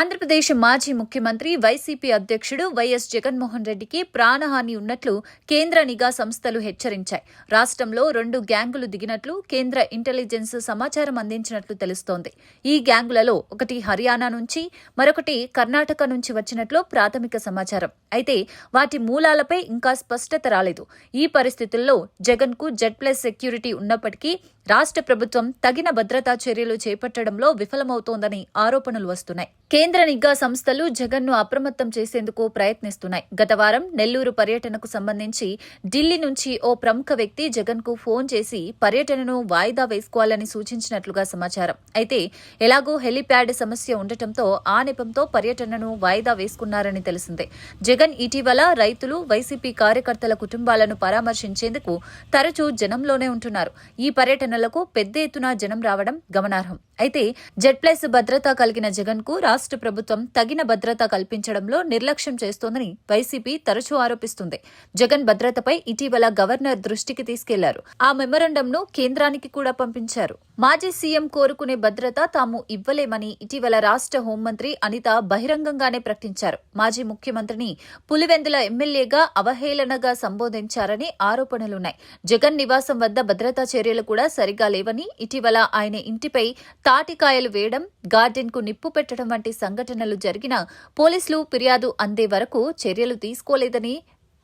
ఆంధ్రప్రదేశ్ మాజీ ముఖ్యమంత్రి వైసీపీ అధ్యక్షుడు వైఎస్ జగన్మోహన్ రెడ్డికి ప్రాణహాని ఉన్నట్లు కేంద్ర నిఘా సంస్థలు హెచ్చరించాయి. రాష్ట్రంలో రెండు గ్యాంగులు దిగినట్లు కేంద్ర ఇంటెలిజెన్స్ సమాచారం అందించినట్లు తెలుస్తోంది. ఈ గ్యాంగులలో ఒకటి హర్యానా నుంచి మరొకటి కర్ణాటక నుంచి వచ్చినట్లు ప్రాథమిక సమాచారం. అయితే వాటి మూలాలపై ఇంకా స్పష్టత రాలేదు. ఈ పరిస్థితుల్లో జగన్కు జెడ్ ప్లస్ సెక్యూరిటీ ఉన్నప్పటికీ రాష్ట్ర ప్రభుత్వం తగిన భద్రతా చర్యలు చేపట్టడంలో విఫలమవుతోందని ఆరోపణలు వస్తున్నాయి. కేంద్ర కేంద్ర నిఘా సంస్థలు జగన్ను అప్రమత్తం చేసేందుకు ప్రయత్నిస్తున్నాయి. గత వారం నెల్లూరు పర్యటనకు సంబంధించి ఢిల్లీ నుంచి ఓ ప్రముఖ వ్యక్తి జగన్కు ఫోన్ చేసి పర్యటనను వాయిదా వేసుకోవాలని సూచించినట్లుగా సమాచారం. అయితే ఎలాగో హెలిప్యాడ్ సమస్య ఉండటంతో ఆ నెపంతో పర్యటనను వాయిదా వేసుకున్నారని తెలిసిందే. జగన్ ఇటీవల రైతులు వైసీపీ కార్యకర్తల కుటుంబాలను పరామర్శించేందుకు తరచూ జనంలోనే ఉంటున్నారు. ఈ పర్యటనలకు పెద్ద ఎత్తున జనం రావడం గమనార్హం. అయితే జెడ్ ప్లస్ భద్రత కలిగిన జగన్కు రాష్ట్ర ప్రభుత్వం తగిన భద్రత కల్పించడంలో నిర్లక్ష్యం చేస్తోందని వైసీపీ తరచూ ఆరోపిస్తుంది. జగన్ భద్రతపై ఇటీవల గవర్నర్ దృష్టికి తీసుకెళ్ళారు. ఆ మెమరండంను కేంద్రానికి కూడా పంపించారు. మాజీ సీఎం కోరుకునే భద్రత తాము ఇవ్వలేమని ఇటీవల రాష్ట్ర హోంమంత్రి అనిత బహిరంగంగానే ప్రకటించారు. మాజీ ముఖ్యమంత్రిని పులివెందుల ఎమ్మెల్యేగా అవహేళనగా సంబోధించారని ఆరోపణలున్నాయి. జగన్ నివాసం వద్ద భద్రతా చర్యలు కూడా సరిగా లేవని ఇటీవల ఆయన ఇంటిపై తాటికాయలు వేయడం గార్డెన్కు నిప్పు పెట్టడం వంటి సంఘటనలు జరిగినా పోలీసులు ఫిర్యాదు అందే వరకు చర్యలు తీసుకోలేదని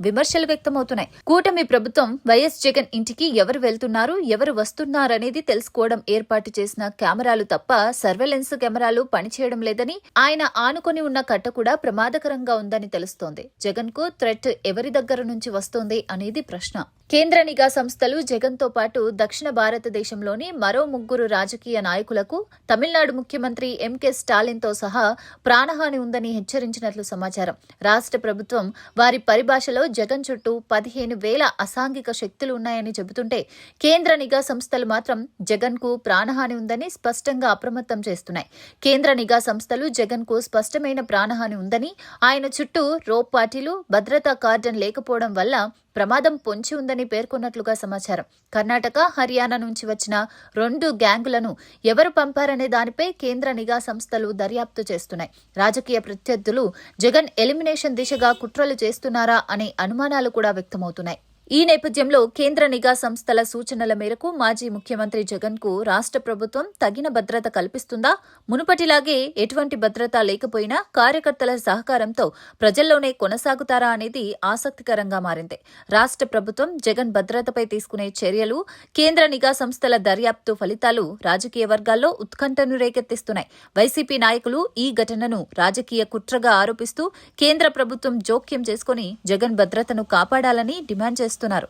విమర్శలు వ్యక్తమవుతున్నాయి. కూటమి ప్రభుత్వం వైఎస్ జగన్ ఇంటికి ఎవరు వెళ్తున్నారు ఎవరు వస్తున్నారనేది తెలుసుకోవడం ఏర్పాటు చేసిన కెమెరాలు తప్ప సర్వేలెన్స్ కెమెరాలు పనిచేయడం లేదని ఆయన ఆనుకొని ఉన్న కట్ట కూడా ప్రమాదకరంగా ఉందని తెలుస్తోంది. జగన్కు థ్రెట్ ఎవరి దగ్గర నుంచి వస్తోంది అనేది ప్రశ్న. కేంద్ర నిఘా సంస్థలు జగన్తో పాటు దక్షిణ భారతదేశంలోని మరో ముగ్గురు రాజకీయ నాయకులకు తమిళనాడు ముఖ్యమంత్రి ఎంకే స్టాలిన్తో సహా ప్రాణహాని ఉందని హెచ్చరించినట్లు సమాచారం. రాష్ట్ర ప్రభుత్వం వారి పరిభాషలో జగన్ చుట్టూ పదిహేను వేల అసాంఘిక శక్తులు ఉన్నాయని చెబుతుంటే కేంద్ర నిఘా సంస్థలు మాత్రం జగన్కు ప్రాణహాని ఉందని స్పష్టంగా అప్రమత్తం చేస్తున్నాయి. కేంద్ర నిఘా సంస్థలు జగన్కు స్పష్టమైన ప్రాణహాని ఉందని ఆయన చుట్టూ రోప్ పార్టీలు భద్రతా కార్డన్ లేకపోవడం వల్ల ప్రమాదం పొంచి ఉందని పేర్కొన్నట్లుగా సమాచారం. కర్ణాటక హర్యానా నుంచి వచ్చిన రెండు గ్యాంగులను ఎవరు పంపారనే దానిపై కేంద్ర నిఘా సంస్థలు దర్యాప్తు చేస్తున్నాయి. రాజకీయ ప్రత్యర్థులు జగన్ ఎలిమినేషన్ దిశగా కుట్రలు చేస్తున్నారా అనే అనుమానాలు కూడా వ్యక్తమవుతున్నాయి. ఈ నేపథ్యంలో కేంద్ర నిఘా సంస్థల సూచనల మేరకు మాజీ ముఖ్యమంత్రి జగన్కు రాష్ట్ర ప్రభుత్వం తగిన భద్రత కల్పిస్తుందా? మునుపటిలాగే ఎటువంటి భద్రత లేకపోయినా కార్యకర్తల సహకారంతో ప్రజల్లోనే కొనసాగుతారా అనేది ఆసక్తికరంగా మారింది. రాష్ట్ర ప్రభుత్వం జగన్ భద్రతపై తీసుకునే చర్యలు కేంద్ర నిఘా సంస్థల దర్యాప్తు ఫలితాలు రాజకీయ వర్గాల్లో ఉత్కంఠను రేకెత్తిస్తున్నాయి. వైసీపీ నాయకులు ఈ ఘటనను రాజకీయ కుట్రగా ఆరోపిస్తూ కేంద్ర ప్రభుత్వం జోక్యం చేసుకుని జగన్ భద్రతను కాపాడాలని డిమాండ్ చేస్తున్నారు. వస్తున్నారు